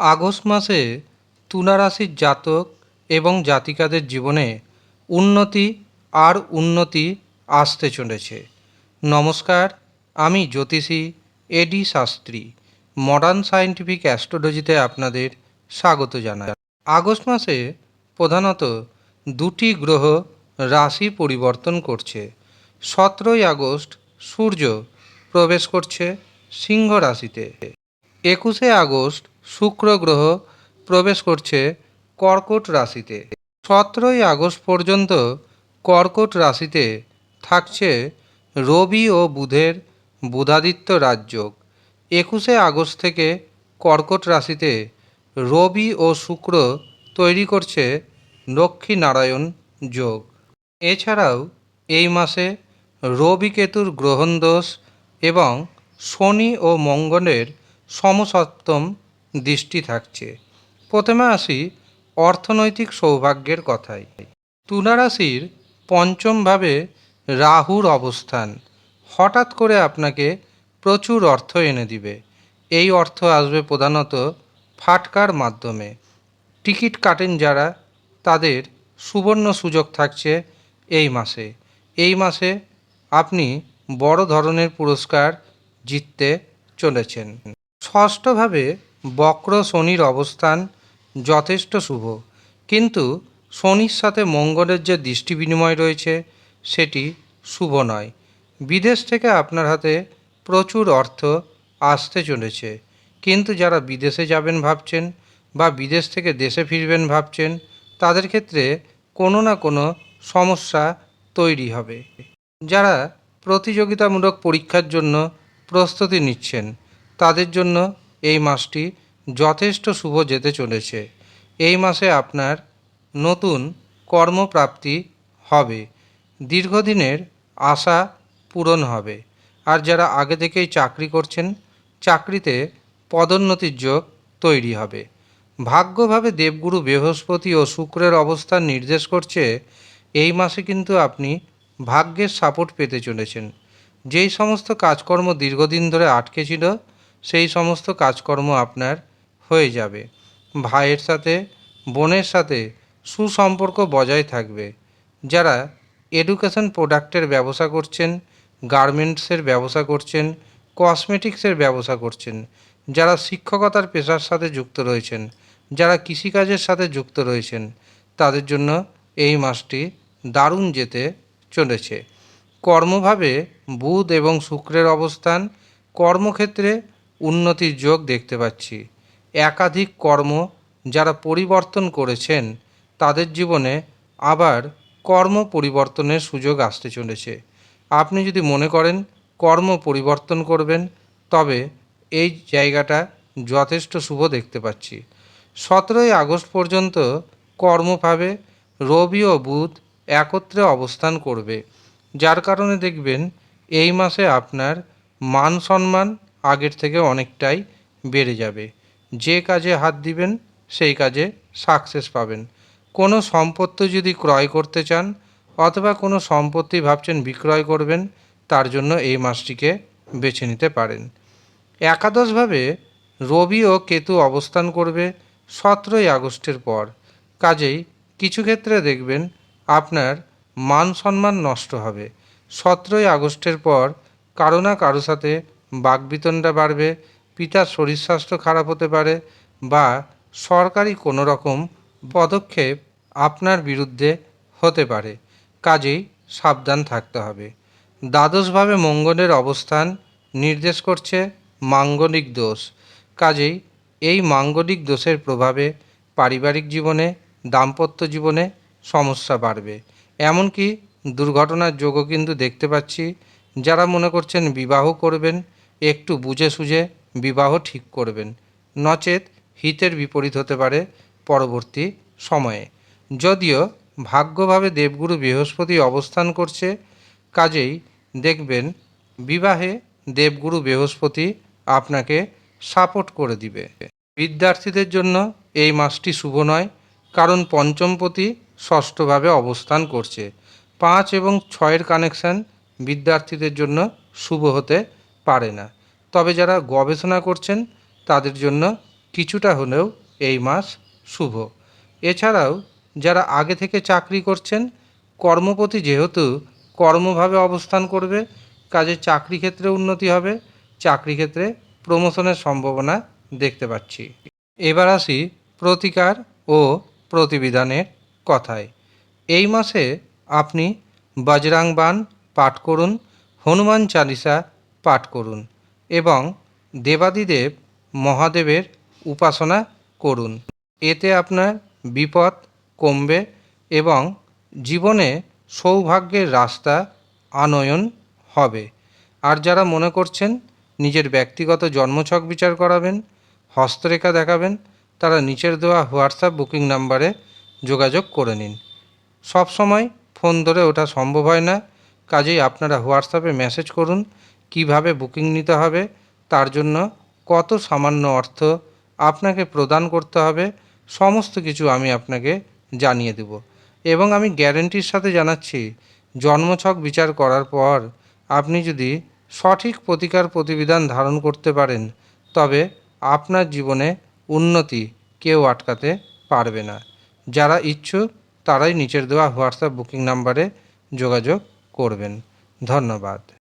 August মাসে তুলা রাশির জাতক এবং জাতিকাদের জীবনে উন্নতি আর উন্নতি আসতে চলেছে। নমস্কার, আমি জ্যোতিষী এডি শাস্ত্রী মডার্ন সায়েন্টিফিক অ্যাস্ট্রোলজিতে আপনাদের স্বাগত জানাই। আগস্ট মাসে প্রধানত দুটি গ্রহ রাশি পরিবর্তন করছে। সতেরোই আগস্ট সূর্য প্রবেশ করছে সিংহ রাশিতে। একুশে আগস্ট শুক্র গ্রহ প্রবেশ করছে কর্কট রাশিতে। সতেরোই আগস্ট পর্যন্ত কর্কট রাশিতে থাকছে রবি ও বুধের বুধাদিত্য রাজযোগ। একুশে আগস্ট থেকে কর্কট রাশিতে রবি ও শুক্র তৈরি করছে লক্ষ্মী নারায়ণ যোগ। এছাড়াও এই মাসে রবি কেতুর গ্রহণ দোষ এবং শনি ও মঙ্গলের সমসপ্তম দৃষ্টি থাকছে। প্রথমে আসি অর্থনৈতিক সৌভাগ্যের কথায় তুলা রাশির পঞ্চমভাবে রাহুর অবস্থান। হঠাৎ করে আপনাকে প্রচুর অর্থ এনে দিবে। এই অর্থ আসবে প্রধানত ফাটকার মাধ্যমে। টিকিট কাটেন যারা, তাদের সুবর্ণ সুযোগ থাকছে এই মাসে। এই মাসে আপনি বড় ধরনের পুরস্কার জিততে চলেছেন। ষষ্ঠভাবে বক্র শনির অবস্থান যথেষ্ট শুভ। কিন্তু শনির সাথে মঙ্গলের যে দৃষ্টি বিনিময় রয়েছে, সেটি শুভ নয়। বিদেশ থেকে আপনার হাতে প্রচুর অর্থ আসতে চলেছে। কিন্তু যারা বিদেশে যাবেন ভাবছেন বা বিদেশ থেকে দেশে ফিরবেন ভাবছেন, তাদের ক্ষেত্রে কোনো না কোনো সমস্যা তৈরি হবে। যারা প্রতিযোগিতামূলক পরীক্ষার জন্য প্রস্তুতি নিচ্ছেন, তাদের জন্য এই মাসটি যথেষ্ট শুভ যেতে চলেছে। এই মাসে আপনার নতুন কর্মপ্রাপ্তি হবে। দীর্ঘদিনের আশা পূরণ হবে। আর যারা আগে থেকেই চাকরি করছেন, চাকরিতে পদোন্নতির যোগ তৈরি হবে। ভাগ্যভাবে দেবগুরু বৃহস্পতি ও শুক্রের অবস্থান নির্দেশ করছে, এই মাসে কিন্তু আপনি ভাগ্যের সাপোর্ট পেতে চলেছেন। যেই সমস্ত কাজকর্ম দীর্ঘদিন ধরে আটকে ছিল সেই সমস্ত কাজকর্ম আপনার হয়ে যাবে। ভাইয়ের সাথে, বোনের সাথে সুসম্পর্ক বজায় থাকবে। যারা এডুকেশন প্রোডাক্টের ব্যবসা করছেন গার্মেন্টসের ব্যবসা করছেন কসমেটিক্সের ব্যবসা করছেন, যারা শিক্ষকতার পেশার সাথে যুক্ত রয়েছেন, যারা কৃষিকাজের সাথে যুক্ত রয়েছেন, তাদের জন্য এই মাসটি দারুণ যেতে চলেছে। কর্মভাবে বুধ এবং শুক্রের অবস্থান, কর্মক্ষেত্রে উন্নতির যোগ দেখতে পাচ্ছি। একাধিক কর্ম যারা পরিবর্তন করেছেন, তাদের জীবনে আবার কর্ম পরিবর্তনের সুযোগ আসতে চলেছে। আপনি যদি মনে করেন কর্ম পরিবর্তন করবেন, তবে এই জায়গাটা যথেষ্ট শুভ দেখতে পাচ্ছি। সতেরোই আগস্ট পর্যন্ত কর্মভাবে রবি ও বুধ একত্রে অবস্থান করবে। যার কারণে দেখবেন এই মাসে আপনার মান সম্মান আগের থেকে অনেকটাই বেড়ে যাবে। যে কাজে হাত দিবেন, সেই কাজে সাকসেস পাবেন। কোনো সম্পত্তি যদি ক্রয় করতে চান অথবা কোনো সম্পত্তি ভাবছেন বিক্রয় করবেন, তার জন্য এই মাসটিকে বেছে নিতে পারেন। একাদশভাবে রবি ও কেতু অবস্থান করবে সতেরোই আগস্টের পর। কাজেই কিছু ক্ষেত্রে দেখবেন আপনার মান সম্মান নষ্ট হবে। সতেরোই আগস্টের পর কারও না কারও সাথে বাকবিতণ্ডা বাড়বে, পিতার শরীর স্বাস্থ্য খারাপ হতে পারে বা সরকারি কোনো রকম পদক্ষেপ আপনার বিরুদ্ধে হতে পারে। কাজেই সাবধান থাকতে হবে। দ্বাদশভাবে মঙ্গলের অবস্থান নির্দেশ করছে মাঙ্গলিক দোষ। কাজেই এই মাঙ্গলিক দোষের প্রভাবে পারিবারিক জীবনে, দাম্পত্য জীবনে সমস্যা বাড়বে। এমনকি দুর্ঘটনার যোগও কিন্তু দেখতে পাচ্ছি। যারা মনে করছেন বিবাহ করবেন একটু বুঝে সুঝে বিবাহ ঠিক করবেন। নচেত হিতের বিপরীত হতে পারে পরবর্তী সময়ে। যদিও ভাগ্যভাবে দেবগুরু বৃহস্পতি অবস্থান করছে, কাজেই দেখবেন বিবাহে দেবগুরু বৃহস্পতি আপনাকে সাপোর্ট করে দিবে। বিদ্যার্থীদের জন্য এই মাসটি শুভ নয়, কারণ পঞ্চমপতি ষষ্ঠভাবে অবস্থান করছে। পাঁচ এবং ছয়ের কানেকশান বিদ্যার্থীদের জন্য শুভ হতে পারে না। তবে যারা গবেষণা করছেন, তাদের জন্য কিছুটা হলেও এই মাস শুভ। এছাড়াও, যারা আগে থেকে চাকরি করছেন, কর্মপতি যেহেতু কর্মভাবে অবস্থান করবে, কাজে চাকরি ক্ষেত্রে উন্নতি হবে, চাকরি ক্ষেত্রে প্রমোশনের সম্ভাবনা দেখতে পাচ্ছি। এবার আসি প্রতিকার ও প্রতিবিধানের কথায়। এই মাসে আপনি বজরাং বান পাঠ করুন, হনুমান চালিসা পাঠ করুন এবং দেবাদিদেব মহাদেবের উপাসনা করুন। এতে আপনার বিপদ কমবে এবং জীবনে সৌভাগ্যের রাস্তা আনয়ন হবে। আর যারা মনে করছেন নিজের ব্যক্তিগত জন্মছক বিচার করাবেন, হস্তরেখা দেখাবেন, তারা নিচের দেওয়া হোয়াটসঅ্যাপ বুকিং নাম্বারে যোগাযোগ করে নিন। সব সময় ফোন ধরে ওঠা সম্ভব হয় না। কাজেই আপনারা হোয়াটসঅ্যাপে মেসেজ করুন কীভাবে বুকিং নিতে হবে, তার জন্য কত সামান্য অর্থ আপনাকে প্রদান করতে হবে, সমস্ত কিছু আমি আপনাকে জানিয়ে দেব। এবং আমি গ্যারেন্টির সাথে জানাচ্ছি, জন্মছক বিচার করার পর আপনি যদি সঠিক প্রতিকার প্রতিবিধান ধারণ করতে পারেন, তবে আপনার জীবনে উন্নতি কেউ আটকাতে পারবে না। যারা ইচ্ছুক, তারাই নিচের দেওয়া হোয়াটসঅ্যাপ বুকিং নাম্বারে যোগাযোগ করবেন। ধন্যবাদ।